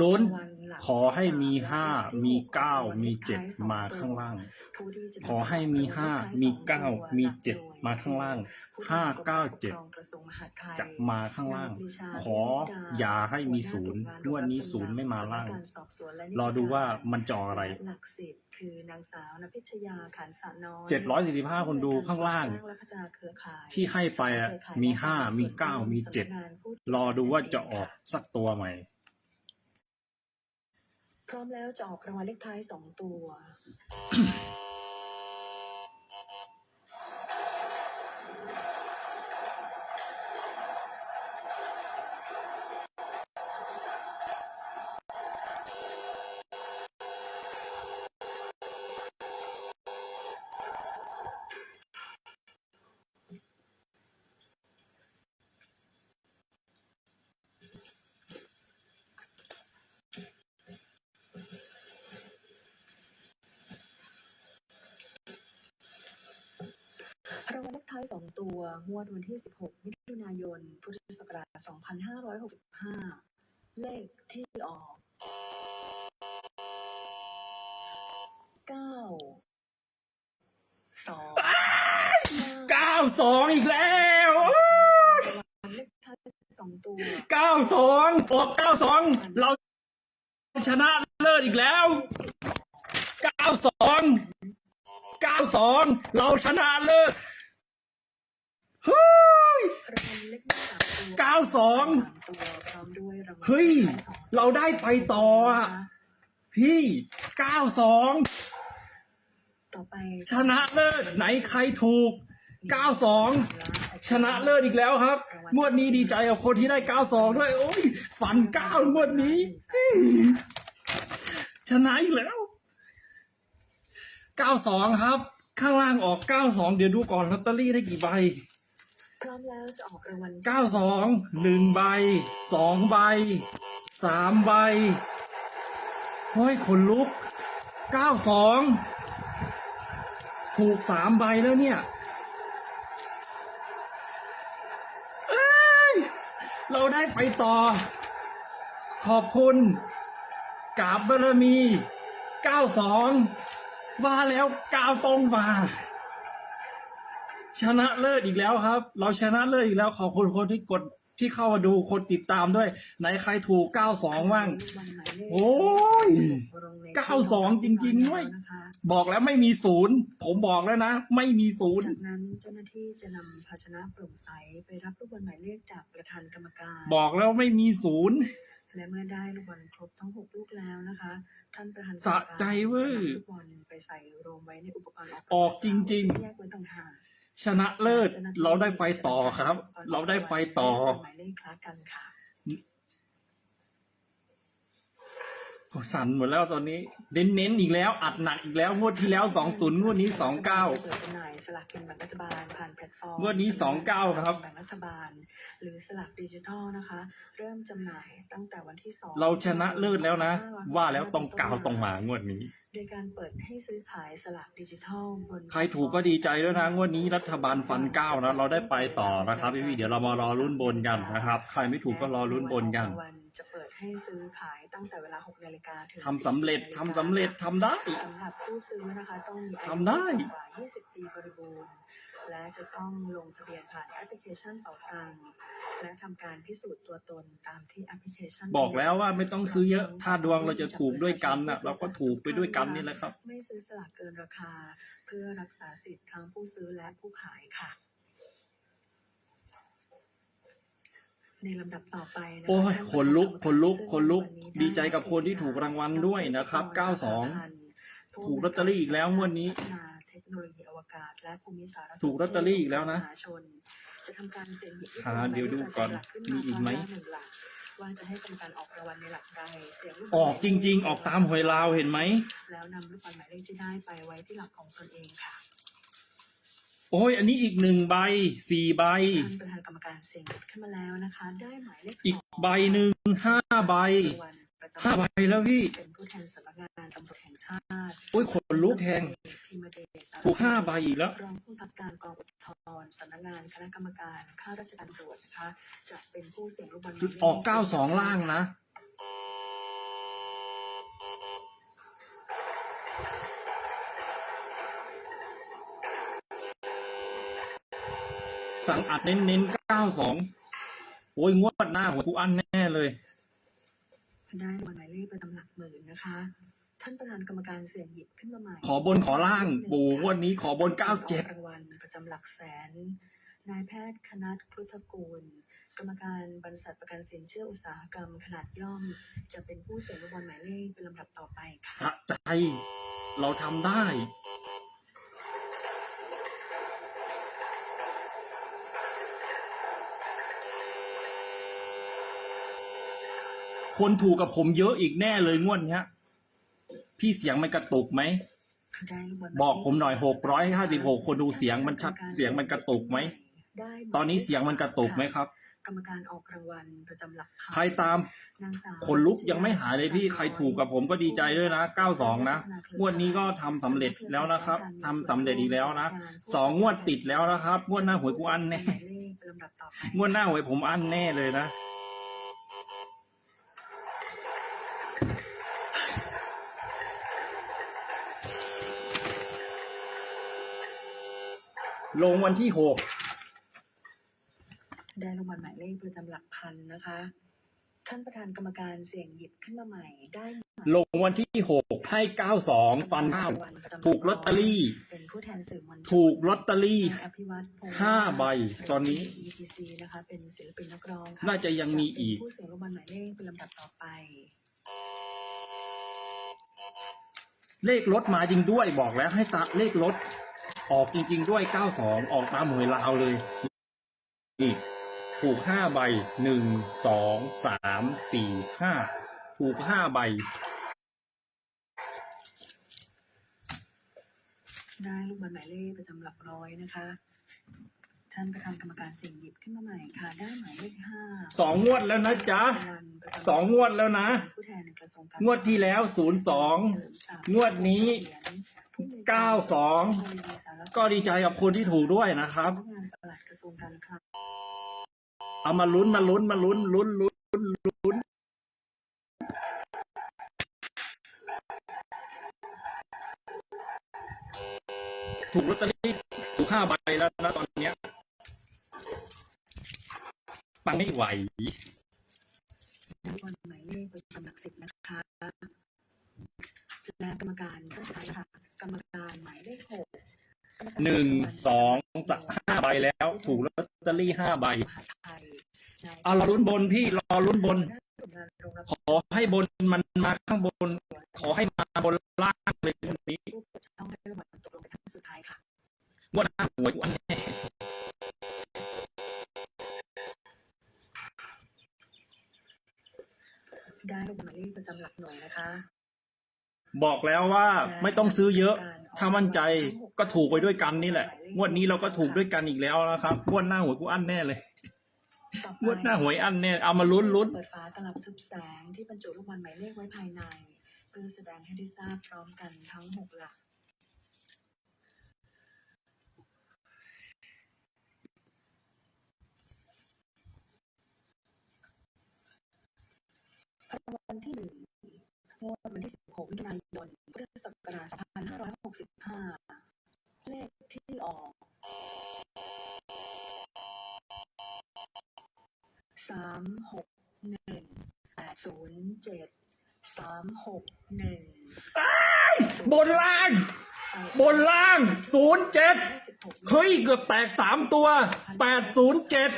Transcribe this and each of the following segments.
ลุ้นรางวัลหลักขอให้มีห้ามีเก้ามีเจ็ดมาข้างล่างผู้ที่จะขอให้มีห้ามีเก้ามีเจ็ดมาข้างล่างห้าเก้าเจ็ดกระทรวงมหาดไทยจะมาข้างล่าง ขออย่าให้มีศูนย์งวดนี้ศูนย์ไม่มาล่าง รอดูว่ามันจะออกอะไรหลักสิบคือนางสาวนภิชยาขันสะน้อยเจ็ดร้อยสี่สิบห้าคนดูข้างล่างและพัฒนาเครือข่ายที่ให้ไปอะมีห้ามีเก้ามีเจ็ดรอดูว่าจะออกสักตัวใหม่ พร้อมแล้วจะออกรางวัลเลขท้ายสองตัว รางวัลเลขท้าย สองตัว งวดวันที่ 16 มิถุนายน พุทธศักราช 2565 เลขที่ออก 9 2เก้าสองอีกแล้วเลขท้ายสองตัวเก้าสองออกเก้าสองเราชนะเลิศอีกแล้วเก้าสองเก้าสองเราชนะเลิศ เฮ้ยรางวัลเลขหน้าสามตัวเก้าสองสามตัวพร้อมด้วยรางวัลเฮ้ยลขท้สองตัวเราได้ไปต่ออะพี่เก้าสองต่อไปชนะเลิศไหนใครถูกเก้าสองชนะเลิศอีกแล้วครับ งวดนี้ดีใจกับคนที่ได้เก้าสองด้วย โอ้ย ฝันเก้างวดนี้ ชนะอีกแล้วเก้าสองครับ ข้างล่างออกเก้าสองเดี๋ยวดูก่อนลอตเตอรี่ได้กี่ใบ พร้อมแล้วจะออกรางวัลเก้าสองหนึ่งใบสองใบสามใบเฮ้ยขนลุกเก้าสองถูกสามใบแล้วเนี่ยเอ้ยเราได้ไปต่อ ขอบคุณกาบบารมีเก้าสองว่าแล้วก้าวตรงมา ชนะเลิศอีกแล้วครับ เราชนะเลิศอีกแล้วขอบคุณคนที่กดที่เข้ามาดูคนติดตามด้วย ไหนใครถูก 92บ้าง โอ้ย 92 จริงๆด้วยนะคะบอกแล้วไม่มีศูนย์ ผมบอกแล้วนะ ไม่มีศูนย์ จากนั้นเจ้าหน้าที่จะนำภาชนะโปร่งใสไปรับลูกบอลหมายเลขจากประธานกรรมการ บอกแล้วไม่มีศูนย์ และเมื่อได้ลูกบอลครบทั้งหกลูกแล้วนะคะ ท่านประธานสะใจเว้ยจะนำลูกบอลไปใส่รวมไว้ในอุปกรณ์ออกจริงๆแยกไว้ต่างหาก ชนะเลิศ เราได้ไปต่อครับ เราได้ไปต่อ หมายเลขคล้ากันค่ะ สั่นหมดแล้วตอนนี้ เน้นเน้นๆอีกแล้ว อัดหนักอีกแล้วงวดที่แล้ว20งวดนี้จะเปิดจำหน่ายสลากกินแบ่งรัฐบาลผ่านแพลตฟอร์มงวดนี้29ครับแบ่งรัฐบาล หรือสลากดิจิทัลนะคะ เริ่มจำหน่ายตั้งแต่วันที่สอง29เราชนะเลิศแล้วนะ ว่าแล้วต้องกล่าวตรงมางวดนี้โดยการเปิดให้ซื้อขายสลากดิจิทัลบนใครถูกก็ดีใจด้วยนะงวดนี้รัฐบาลฟันเก้านะเราได้ไปต่อนะครับพี่ๆเดี๋ยวเรามารอรุ่นบนกันนะครับ ใครไม่ถูกก็รอรุ่นบนกันรางวัลจะเปิด ให้ซื้อขายตั้งแต่เวลา6นาฬิกาถึงทำสำเร็จทำสำเร็จทำได้ สำหรับผู้ซื้อนะคะต้องมีอายุทำได้กว่า 20 ปีบริบูรณ์ และจะต้องลงทะเบียนผ่านแอปพลิเคชันเป๋าตังค์และทำการพิสูจน์ตัวตนตามที่แอปพลิเคชันบอกแล้วว่าไม่ต้องซื้อเยอะ ถ้าดวงเราจะถูกด้วยกันนะเราก็ถูกไปด้วยกันนี่แหละครับ ไม่ซื้อสลากเกินราคา เพื่อรักษาสิทธิ์ทั้งผู้ซื้อและผู้ขายค่ะ ในลำดับต่อไปนะคะโอ้ยขนลุกขนลุกขนลุกดีใจกับคนที่ถูกรางวัลด้วยนะครับ 92 ถูกลอตเตอรี่อีกแล้วงวดนี้พัฒนาเทคโนโลยีอวกาศและภูมิสารสนเทศถูกลอตเตอรี่อีกแล้วนะมหาชนจะทำการเสี่ยงหยิบหาเดี๋ยวดูก่อนมีอีกไหมหนึ่งหลักว่าจะให้กรรมการออกรางวัลในหลักใดเสี่ยงลูกบออกจริง ๆ ออกตามหวยลาวเห็นไหมแล้วนำลูกบอลหมายเลขที่ได้ไปไว้ที่หลักของตนเองค่ะ โอ้ย อันนี้อีกหนึ่งใบสี่ใบท่านประธานกรรมการเสี่ยงหยิบขึ้นมาแล้วนะคะ ได้หมายเลขอีกสงใบหนึ่งห้าใบรางวัลประจำห้าใบแล้วพี่ เป็นผู้แทนสำนักงานตำรวจแห่งชาติโอ้ยขนลุกแหงพิมเดชถูกห้าใบอีกแล้ว รองผู้กำกับการกองอุทธรณ์สำนักงานคณะกรรมการข้าราชการตำรวจนะคะ จะเป็นผู้เสี่ยงลูกบอลหมายเลขออกเก้าสองล่างนะ สั่งอัดเน้นๆเก้าสองโอ้ยงวดหน้าหัวกูอันแน่เลยได้รางวัลหมายเลขประจำหลักหมื่นนะคะ ท่านประธานกรรมการเสี่ยงหยิบขึ้นมาใหม่ขอบนขอล่างปู่งวดนี้ขอบนเก้าเจ็ดรางวัลประจำหลักแสน นายแพทย์คณัฐครุฑกูล กรรมการบริษัทประกันสินเชื่ออุตสาหกรรมขนาดย่อม จะเป็นผู้เสี่ยงรางวัลหมายเลขเป็นลำดับต่อไปค่ะสะใจ เราทำได้ คนถูกกับผมเยอะอีกแน่เลยงวดเนี้ย พี่เสียงมันกระตุกไหมได้รางวัลบอกผมหน่อยหกร้อยห้าสิบหกคนดูเสียงมันชัดเสียงมันกระตุกไหมได้หมายตอนนี้เสียงมันกระตุกไหมครับ กรรมการออกรางวัลประจำหลักพันใครตามนางสาวขนลุกยังไม่หายเลยพี่ใครถูกกับผมก็ดีใจด้วยนะ92นะงวดนี้ก็ทำสำเร็จแล้วนะครับทำสำเร็จอีกแล้วนะสองงวดติดแล้วนะครับงวดหน้าหวยกูอันแน่หมายเลขเป็นลำดับต่อไปงวดหน้าหวยผมอันแน่เลยนะ ลงวันที่หกได้รางวัลหมายเลขประจำหลักพันนะคะ ท่านประธานกรรมการเสี่ยงหยิบขึ้นมาใหม่ได้ลงวันที่หกให้เก้าสองฟันข้าวถูกลอตเตอรี่ เป็นผู้แทนสื่อมวลชนถูกลอตเตอรี่นายอภิวัตรพงษ์ห้าใบตอนนี้ ETC นะคะเป็นศิลปินนักร้องค่น่าจะยังมีอีกเป็นผู้เสี่ยงรางวัลหมายเลขเป็นลำดับต่อไปเลขรถมาจริงด้วยบอกแล้วให้ตะเลขรถ ออกจริง ๆ ด้วย 92 ออกตามหวยลาวเลยนี่ถูกห้าใบหนึ่งสองสามสี่ห้าถูกห้าใบ ได้ลูกบอลหมายเลขประจำหลักร้อยนะคะ ท่านประธานกรรมการเสี่ยงหยิบขึ้นมาใหม่ค่ะ ได้หมายเลขห้าสองงวดแล้วนะจ๊ะสองงวดแล้วนะ ผู้แทนในกระทรวงการงวดที่แล้ว02งวดนี้ 92ก็ดีใจกับคนที่ถูกด้วยนะครับเอามาลุ้นมาลุ้นมาลุ้นลุ้นลุ้นลุ้นถูกลอตเตอรี่ถูกห้าใบแล้วนะตอนเนี้ยปังไม่ไหวลูกบอลหมายเลขประจำหลักสิบนะคะและกรรมการท่านสุดท้ายค่ะ รรมการหมายเลขหกกรรมการหนึ่งสองสามห้าใบแล้วถูกลอตเตอรี่ห้าใบมหาไทยนายเอารอลุ้นบนพี่รอลุ้นบนได้ผลงานโรงรับขอให้บนมันมาข้างบน ขอให้มาบนล่างเลยวันนี้ผู้เปิดช่องให้รางวัลตกลงเป็นท่านสุดท้ายค่ะงวันหน้าหวยวันแน่ได้รางวัลหมายเลขประจำหลักหน่วยนะคะ บอกแล้วว่าไม่ต้องซื้อเยอะ ถ้ามั่นใจก็ถูกไปด้วยกันนี่แหละ งวดนี้เราก็ถูกด้วยกันอีกแล้วนะครับงวดหน้าหวยกูอั้นแน่เลยต่อไปงวดหน้าหวยอั้นแน่เอามาลุ้นลุ้นเปิดฝาตลับทึบแสงที่บรรจุลูกบอลหมายเลขไว้ภายในเพื่อแสดงให้ได้ทราบพร้อมกันทั้งหกหลักรางวัลที่หนึ่ง งวดวันที่ 16 มิถุนายน พุทธศักราช 2565 เลขที่ออกสามหกหนึ่งแปดศูนย์เจ็ดสามหกหนึ่งบนล่าง บนล่างศูนย์เจ็ดเฮ้ย เกือบแตกสามตัวแปดศูนย์เจ็ด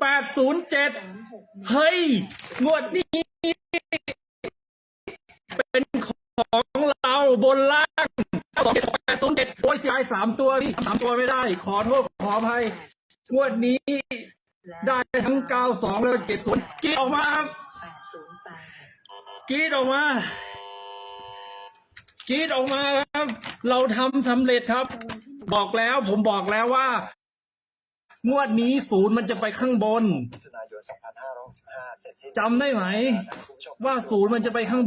แปดศูนย์เจ็ดเฮ้ย งวดนี้ของเรา บนล่างสองเจ็ดแปดศูนย์เจ็ดโอ้ยเสียดายสามตัวพี่สามตัวไม่ได้ ขอโทษขออภัยงวดนี้ได้ทั้งเก้าสองแล้วเจ็ดศูนย์กรีดออกมาครับแปดศูนย์แปดกรีดออกมากรีดออกมาครับ เราทำสำเร็จครับ บอกแล้วผมบอกแล้วว่า งวดนี้ศูนย์มันจะไปข้างบนมิถุนายน2565เสร็จสิ้นจำได้ไหม ว่าศูนย์มันจะไปข้างบ